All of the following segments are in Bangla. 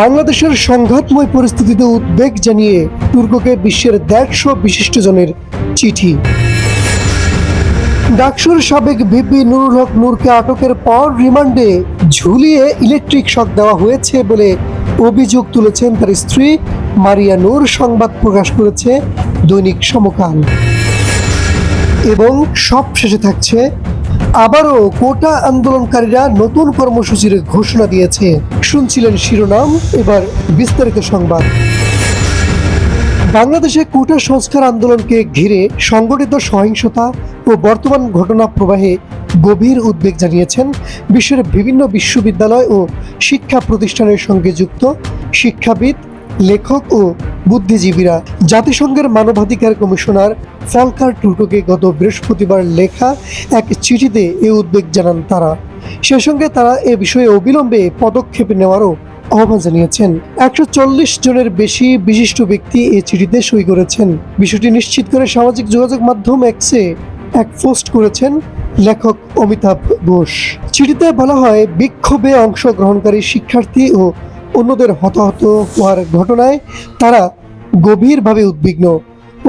বাংলাদেশের সংঘাতময় পরিস্থিতিতে উদ্বেগ জানিয়ে তুর্ককে বিশ্বের দেড়শো বিশিষ্টজনের চিঠি। ডাকসুর সাবেক ভিপি নুরুল হক নূরকে আটকের পর রিমান্ডে ঝুলিয়ে ইলেকট্রিক শক দেওয়া হয়েছে বলে অভিযোগ তুলেছেন তার স্ত্রী মারিয়া নূর, সংবাদ প্রকাশ করেছে দৈনিক সমকাল। এবং সব শেষে থাকছে আবারও কোটা আন্দোলনকারীরা নতুন কর্মসূচির ঘোষণা দিয়েছে। শুনছিলেন শিরোনাম, এবার বিস্তারিত সংবাদ। বাংলাদেশে কোটা সংস্কার আন্দোলনকে ঘিরে সংগঠিত সহিংসতা ও বর্তমান ঘটনা প্রবাহে গভীর উদ্বেগ জানিয়েছেন বিশ্বের বিভিন্ন বিশ্ববিদ্যালয় ও শিক্ষা প্রতিষ্ঠানের সঙ্গে যুক্ত শিক্ষাবিদ, লেখক ও বুদ্ধিজীবীরা জাতিসংঘের মানবাধিকার কমিশনার ফলকার টুর্কোকে গত বৃহস্পতিবার লেখা এক চিঠিতে এ উদ্বেগ জানান তারা। সে সঙ্গে তারা এ বিষয়ে অবিলম্বে পদক্ষেপ নেওয়ারও আহ্বান জানিয়েছেন। একশো চল্লিশ জনের বেশি বিশিষ্ট ব্যক্তি এই চিঠিতে সই করেছেন। বিষয়টি নিশ্চিত করে সামাজিক যোগাযোগ মাধ্যম এক্সে এক পোস্ট করেছেন লেখক অমিতাভ ঘোষ। চিঠিতে বলা হয়, বিক্ষোভে অংশগ্রহণকারী শিক্ষার্থী ও অন্যদের হতাহত হওয়ার ঘটনায় তারা গভীরভাবে উদ্বিগ্ন।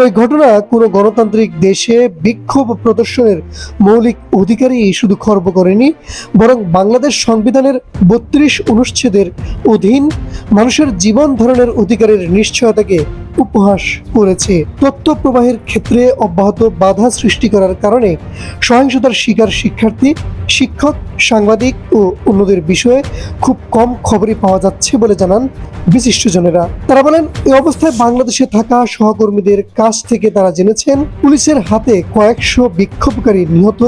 ওই ঘটনা কোনো গণতান্ত্রিক দেশে বিক্ষোভ প্রদর্শনের মৌলিক অধিকারই শুধু খর্ব করেনি, বরং বাংলাদেশ সংবিধানের বত্রিশ অনুচ্ছেদের অধীন মানুষের জীবন ধারণের অধিকারের নিশ্চয়তাকে উপহাস করেছে। তথ্য প্রবাহের ক্ষেত্রে অব্যাহত বাধা সৃষ্টি করার কারণে সহিংসতার শিকার শিক্ষার্থী, শিক্ষক, সাংবাদিক ও অন্যদের বিষয়ে খুব কম খবরই পাওয়া যাচ্ছে বলে জানান বিশিষ্টজনেরা। তারা বলেন এই অবস্থায় বাংলাদেশে থাকা সহকর্মীদের কাছ থেকে তারা জেনেছেন, পুলিশের হাতে কয়েকশো বিক্ষোভকারী নিহত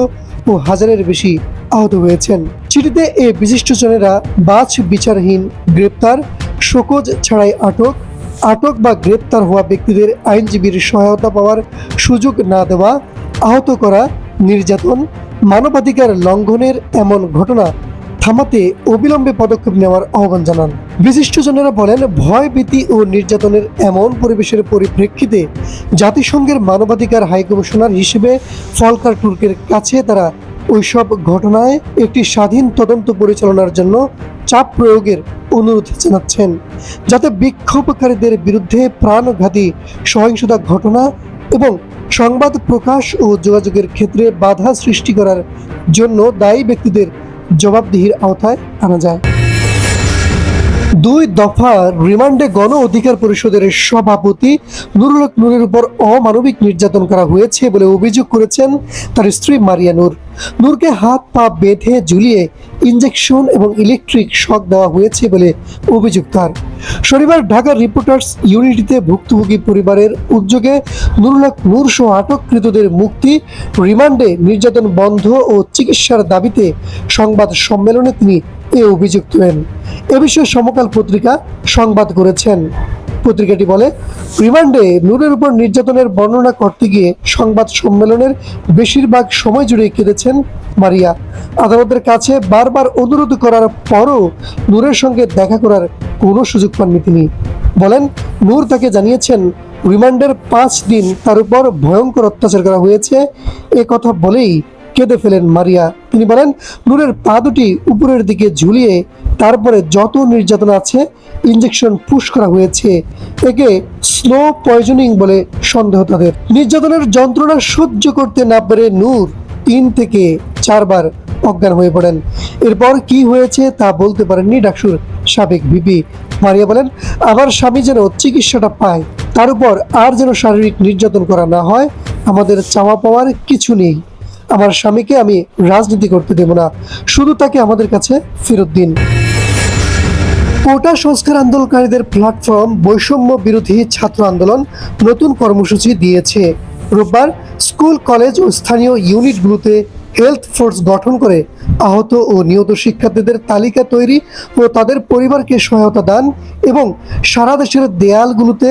ও হাজারের বেশি আহত হয়েছেন। চিঠিতে এ বিশিষ্টজনেরা বাছ বিচারহীন, গ্রেপ্তার শোকজ ছাড়াই আটক। আটক বা গ্রেপ্তার হওয়া ব্যক্তিদের আইনজীবীর সহায়তা পাওয়ার সুযোগ না দেওয়া, আহত করা, নির্যাতন, মানবাধিকার লঙ্ঘনের এমন ঘটনা থামাতে অবিলম্বে পদক্ষেপ নেওয়ার আহ্বান জানান। বিশিষ্টজনেরা বলেন, ভয়, ভীতি ও নির্যাতনের এমন পরিবেশের পরিপ্রেক্ষিতে জাতিসংঘের মানবাধিকার হাইকমিশনার হিসেবে ফলকার তুর্কের কাছে তারা ওইসব ঘটনায় একটি স্বাধীন তদন্ত পরিচালনার জন্য চাপ প্রয়োগের অনুরোধ জানাচ্ছেন, যাতে বিক্ষোভকারীদের বিরুদ্ধে প্রাণঘাতী সহিংসতা ঘটনা এবং সংবাদ প্রকাশ ও যোগাযোগের ক্ষেত্রে বাধা সৃষ্টি করার জন্য দায়ী ব্যক্তিদের জবাবদিহির আওতায় আনা যায়। দুই দফা রিমান্ডে গণ অধিকার পরিষদের সভাপতি নুরুল নূরের উপর অমানবিক নির্যাতন করা হয়েছে বলে অভিযোগ করেছেন তার স্ত্রী মারিয়া নূর। নূরকে হাত পা বেঁধে ঝুলিয়ে ইঞ্জেকশন এবং ইলেকট্রিক শক দেওয়া হয়েছে বলে অভিযোগ তার। শনিবার ঢাকার রিপোর্টার্স ইউনিটিতে ভুক্তভোগী পরিবারের উদ্যোগে নুরুল হক নূর সহ আটককৃতদের মুক্তি, রিমান্ডে নির্যাতন বন্ধ ও চিকিৎসার দাবিতে সংবাদ সম্মেলনে তিনি এ অভিযোগ তোলেন এ বিষয়ে সমকাল পত্রিকা সংবাদ করেছেন। পত্রিকাটি বলে, রিমান্ডে নূরের উপর নির্যাতনের বর্ণনা করতে গিয়ে সংবাদ সম্মেলনের বেশিরভাগ সময় জুড়ে কেঁদেছেন মারিয়া। আদালতের কাছে বারবার অনুরোধ করার পরও নূরের সঙ্গে দেখা করার কোনো সুযোগ পাননি তিনি। বলেন, নূর তাকে জানিয়েছেন, রিমান্ডের পাঁচ দিন তার উপর ভয়ঙ্কর অত্যাচার করা হয়েছে। এ কথা বলেই কেঁদে ফেলেন মারিয়া। তিনি বলেন, নূরের পা দুটি উপরের দিকে ঝুলিয়ে তারপরে যত নির্যাতন আছে ইঞ্জেকশন পুশ করা হয়েছে। একে স্লো পয়জনিং বলে সন্দেহ তাদের। নির্যাতনের যন্ত্রণা সহ্য করতে না পেরে নূর তিন থেকে চারবার অজ্ঞান হয়ে পড়েন। এরপর কি হয়েছে তা বলতে পারেননি ডাকসুর সাবেক ভিপি। মারিয়া বলেন, আমার স্বামী যেন চিকিৎসাটা পায়, তার উপর আর যেন শারীরিক নির্যাতন করা না হয়, আমাদের চাওয়া পাওয়ার কিছু নেই। আমার স্বামীকে আমি রাজনীতি করতে দেব না। শুধু তাকে আমাদের কাছে ফেরত দিন। কোটা সংস্কার আন্দোলনকারীদের প্ল্যাটফর্ম বৈষম্য বিরোধী ছাত্র আন্দোলন নতুন কর্মসূচি দিয়েছে। রোববার স্কুল, কলেজ ও স্থানীয় ইউনিটগুলোতে হেলথ ফোর্স গঠন করে আহত ও নিহত শিক্ষার্থীদের তালিকা তৈরি ও তাদের পরিবারকে সহায়তা দান এবং সারা দেশের দেয়ালগুলোতে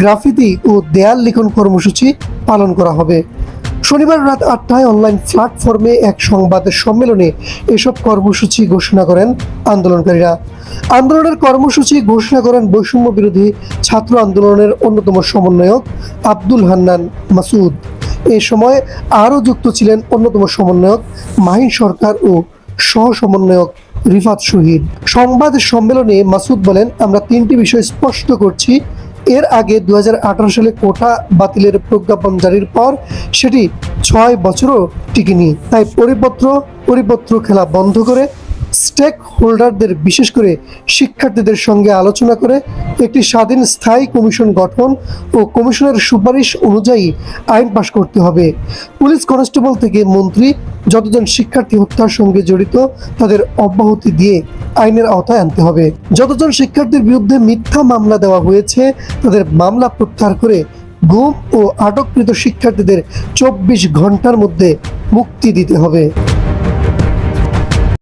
গ্রাফিতি ও দেয়াল লিখন কর্মসূচি পালন করা হবে। শনিবার রাত আটটায় অনলাইন প্ল্যাটফর্মে এক সংবাদ সম্মেলনে এসব কর্মসূচি ঘোষণা করেন আন্দোলনকারীরা। আন্দোলনের কর্মসূচি ঘোষণা করেন বৈষম্য বিরোধী ছাত্র আন্দোলনের অন্যতম সমন্বয়ক আব্দুল হান্নান মাসুদ। এ সময় আরও যুক্ত ছিলেন অন্যতম সমন্বয়ক মাহিন সরকার ও সহ সমন্বয়ক রিফাত শহীদ। সংবাদ সম্মেলনে মাসুদ বলেন, আমরা তিনটি বিষয় স্পষ্ট করছি। এর আগে দুই হাজার আঠারো সালে কোটা বাতিলের প্রজ্ঞাপন জারির পর সেটি ছয় বছরও টিকেনি। তাই পরিপত্র পরিপত্র খেলা বন্ধ করে স্টেক হোল্ডারদের বিশেষ করে শিক্ষার্থীদের সঙ্গে আলোচনা করে একটি স্বাধীন স্থায়ী কমিশন গঠন ও কমিশনের সুপারিশ অনুযায়ী আইন পাশ করতে হবে। পুলিশ কনস্টেবল থেকে মন্ত্রী যতজন শিক্ষার্থী হত্যার সঙ্গে জড়িত, তাদের অব্যাহতি দিয়ে আইনের আওতায় আনতে হবে। যতজন শিক্ষার্থীর বিরুদ্ধে মিথ্যা মামলা দেওয়া হয়েছে, তাদের মামলা প্রত্যাহার করে গুম ও আটককৃত শিক্ষার্থীদের চব্বিশ ঘণ্টার মধ্যে মুক্তি দিতে হবে।